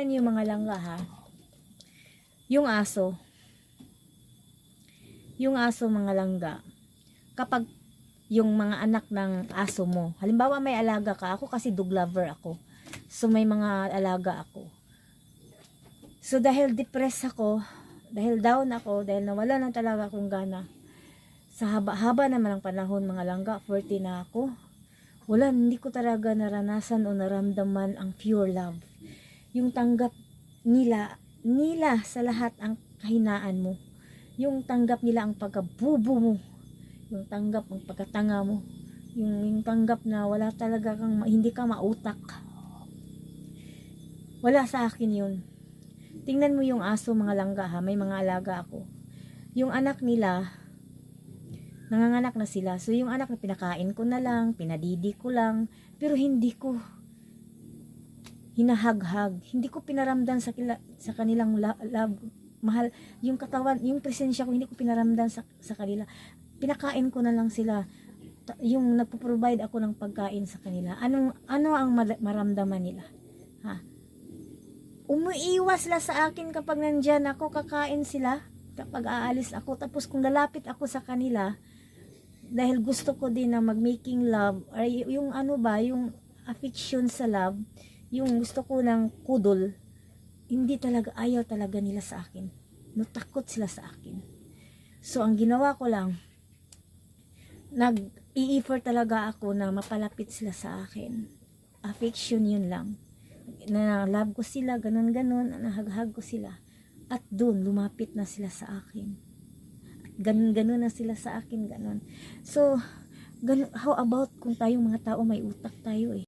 Yan yung mga langga ha. Yung aso. Yung aso mga langga. Kapag yung mga anak ng aso mo. Halimbawa may alaga ka. Ako kasi dog lover ako. So may mga alaga ako. So dahil depressed ako, dahil down ako, dahil nawala na talaga akong gana. Sa haba-haba naman ng panahon mga langga, 40 na ako. Wala, hindi ko talaga naranasan o naramdaman ang pure love. Yung tanggap nila, nila sa lahat ang kahinaan mo. Yung tanggap nila ang pagkabubo mo. Yung tanggap ang pagkatanga mo. Yung, yung tanggap na wala talaga kang, hindi ka mautak. Wala sa akin yun. Tingnan mo yung aso mga langga ha, may mga alaga ako. Yung anak nila, nanganganak na sila. So yung anak na pinakain ko na lang, pinadidi ko lang, pero hindi ko hinahaghag. Hindi ko pinaramdam sa, kila, sa kanilang la- love. Mahal, yung katawan, yung presensya ko, hindi ko pinaramdam sa, sa kanila. Pinakain ko na lang sila. Yung nagpo-provide ako ng pagkain sa kanila. Anong, ano ang mara- maramdaman nila? Ha? Umuiwas sila sa akin kapag nandyan ako, kakain sila. Kapag aalis ako, tapos kung lalapit ako sa kanila, dahil gusto ko din na mag-making love, or yung ano ba, yung affection sa love, yung gusto ko ng kudol, hindi talaga, ayaw talaga nila sa akin. Natakot sila sa akin. So, ang ginawa ko lang, nag-i-effort talaga ako na mapalapit sila sa akin. Affection yun lang. Na love ko sila, ganun ganun, nahaghag ko sila. At doon, lumapit na sila sa akin. At ganun ganun na sila sa akin, ganun. So, ganun, how about kung tayong mga tao may utak tayo eh.